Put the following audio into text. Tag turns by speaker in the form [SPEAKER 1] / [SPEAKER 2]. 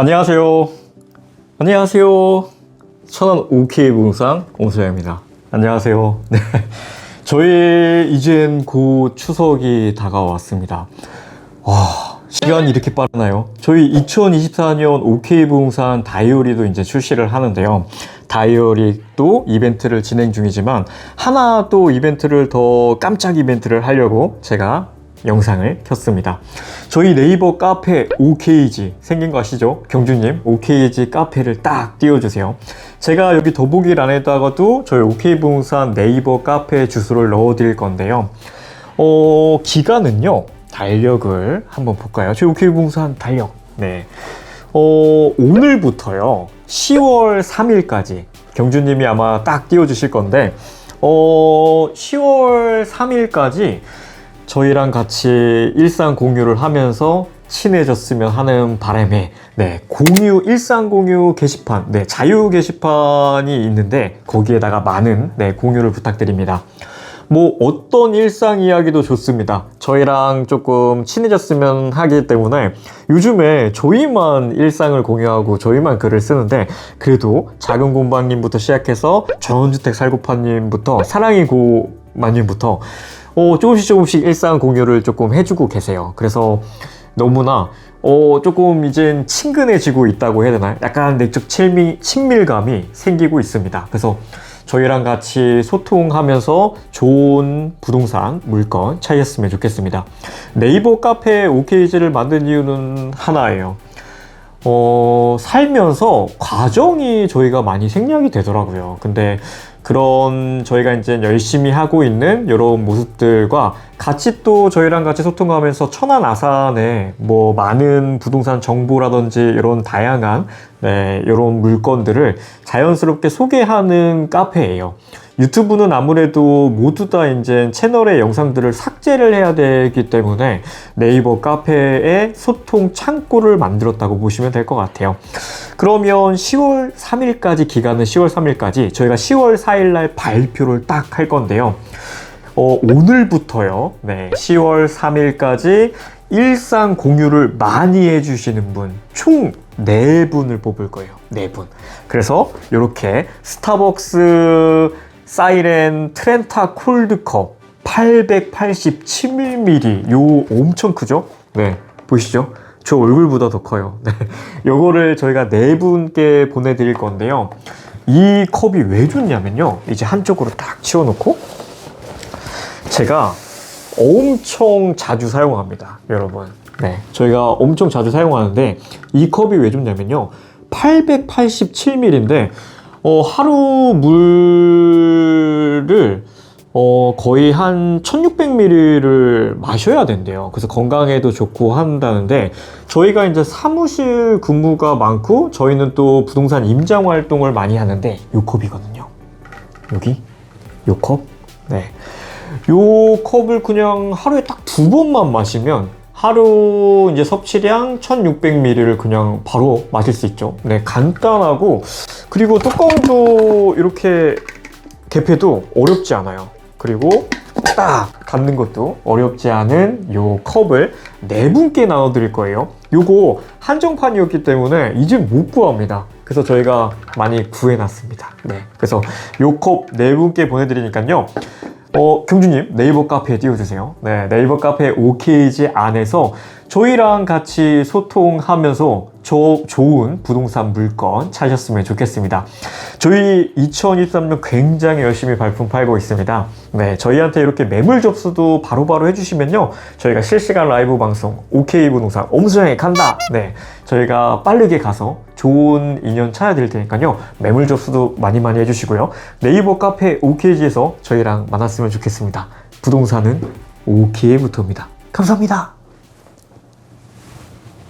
[SPEAKER 1] 안녕하세요. 안녕하세요. 천안 OK 부동산 옹소영입니다. 안녕하세요. 네. 저희 이젠 곧 추석이 다가왔습니다. 와, 시간이 이렇게 빠르나요? 저희 2024년 OK 부동산 다이어리도 이제 출시를 하는데요. 다이어리도 이벤트를 진행 중이지만 하나 또 이벤트를 더 깜짝 이벤트를 하려고 제가 영상을 켰습니다. 저희 네이버 카페 OKG 생긴 거 아시죠? 경주님 OKG 카페를 딱 띄워주세요. 제가 여기 더보기란에다가도 저희 OK 부동산 네이버 카페 주소를 넣어드릴 건데요. 어, 기간은요, 달력을 한번 볼까요? 저희 OK 부동산 달력. 네. 어, 오늘부터요, 10월 3일까지 경주님이 아마 딱 띄워주실 건데, 어, 10월 3일까지 저희랑 같이 일상 공유를 하면서 친해졌으면 하는 바람에 네 공유 일상 공유 게시판 네 자유 게시판이 있는데 거기에다가 많은 네 공유를 부탁드립니다. 뭐 어떤 일상 이야기도 좋습니다. 저희랑 조금 친해졌으면 하기 때문에 요즘에 저희만 일상을 공유하고 저희만 글을 쓰는데 그래도 작은 곰방님부터 시작해서 전원주택 살고파님부터 사랑이 고 마님부터 어, 조금씩 조금씩 일상 공유를 조금 해주고 계세요. 그래서 너무나 어, 조금 이젠 친근해지고 있다고 해야 되나요? 약간 내적 친밀, 친밀감이 생기고 있습니다. 그래서 저희랑 같이 소통하면서 좋은 부동산 물건 찾았으면 좋겠습니다. 네이버 카페 OKG를 만든 이유는 하나예요. 어, 살면서 과정이 저희가 많이 생략이 되더라고요. 근데 그런 저희가 이제 열심히 하고 있는 이런 모습들과 같이 또 저희랑 같이 소통하면서 천안 아산에 뭐 많은 부동산 정보라든지 이런 다양한 네, 이런 물건들을 자연스럽게 소개하는 카페예요. 유튜브는 아무래도 모두 다 이제 채널의 영상들을 삭제를 해야 되기 때문에 네이버 카페에 소통 창구를 만들었다고 보시면 될 것 같아요. 그러면 10월 3일까지 기간은 10월 3일까지 저희가 10월 4일날 발표를 딱 할 건데요. 어, 오늘부터요. 네, 10월 3일까지 일상 공유를 많이 해주시는 분, 총 4분을 뽑을 거예요. 4분. 그래서 이렇게 스타벅스 사이렌 트렌타 콜드컵 887ml 요 엄청 크죠? 네, 보이시죠? 저 얼굴보다 더 커요. 네, 요거를 저희가 네 분께 보내드릴 건데요. 이 컵이 왜 좋냐면요. 이제 한쪽으로 딱 치워놓고 제가 엄청 자주 사용합니다, 여러분. 네, 저희가 엄청 자주 사용하는데 이 컵이 왜 좋냐면요. 887ml인데 어, 하루 어, 거의 한 1600ml를 마셔야 된대요. 그래서 건강에도 좋고 한다는데 저희가 이제 사무실 근무가 많고 저희는 또 부동산 임장 활동을 많이 하는데 요 컵이거든요. 여기 요 컵. 네. 요 컵을 그냥 하루에 딱 두 번만 마시면 하루 이제 섭취량 1600ml를 그냥 바로 마실 수 있죠. 네, 간단하고 그리고 뚜껑도 이렇게 개폐도 어렵지 않아요. 그리고 딱 닫는 것도 어렵지 않은 요 컵을 네 분께 나눠 드릴 거예요. 요거 한정판이었기 때문에 이제 못 구합니다. 그래서 저희가 많이 구해놨습니다. 네. 그래서 요 컵 네 분께 보내드리니까요. 어, 경주님 네이버 카페에 띄워주세요. 네, 네이버 카페 OKG 안에서 저희랑 같이 소통하면서 저 좋은 부동산 물건 찾으셨으면 좋겠습니다. 저희 2023년 굉장히 열심히 발품 팔고 있습니다. 네, 저희한테 이렇게 매물 접수도 바로바로 해주시면요. 저희가 실시간 라이브 방송 OK 부동산 엄수장에 간다. 네, 저희가 빠르게 가서 좋은 인연 찾아드릴 테니까요. 매물 접수도 많이 많이 해주시고요. 네이버 카페 OKG에서 저희랑 만났으면 좋겠습니다. 부동산은 OK부터입니다. 감사합니다.